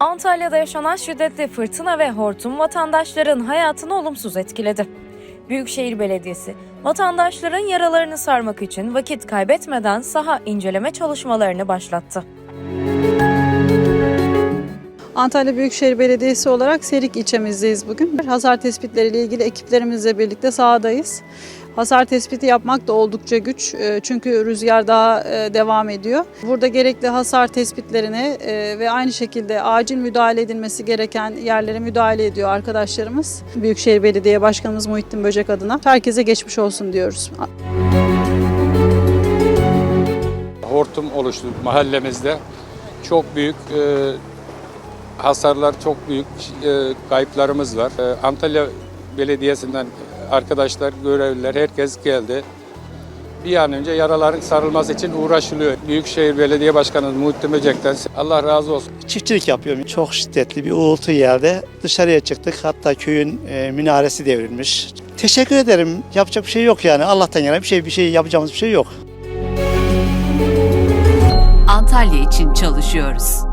Antalya'da yaşanan şiddetli fırtına ve hortum vatandaşların hayatını olumsuz etkiledi. Büyükşehir Belediyesi, vatandaşların yaralarını sarmak için vakit kaybetmeden saha inceleme çalışmalarını başlattı. Antalya Büyükşehir Belediyesi olarak Serik ilçemizdeyiz bugün. Hasar tespitleriyle ilgili ekiplerimizle birlikte sahadayız. Hasar tespiti yapmak da oldukça güç e, çünkü rüzgar daha e, devam ediyor. Burada gerekli hasar tespitlerine e, ve aynı şekilde acil müdahale edilmesi gereken yerlere müdahale ediyor arkadaşlarımız. Büyükşehir Belediye Başkanımız Muhittin Böcek adına herkese geçmiş olsun diyoruz. hortum oluştu mahallemizde. Çok büyük e, hasarlar, çok büyük e, kayıplarımız var. E, Antalya Belediyesi'nden arkadaşlar, görevliler, herkes geldi. Bir an önce yaraların sarılması için uğraşılıyor. Büyükşehir Belediye Başkanı Muhittin Böcek'ten Allah razı olsun. Çiftçilik yapıyorum. Çok şiddetli bir uğultu yerde. Dışarıya çıktık. Hatta köyün e, minaresi devrilmiş. Teşekkür ederim. Yapacak bir şey yok yani. Allah'tan yana bir şey bir şey yapacağımız bir şey yok. Antalya için çalışıyoruz.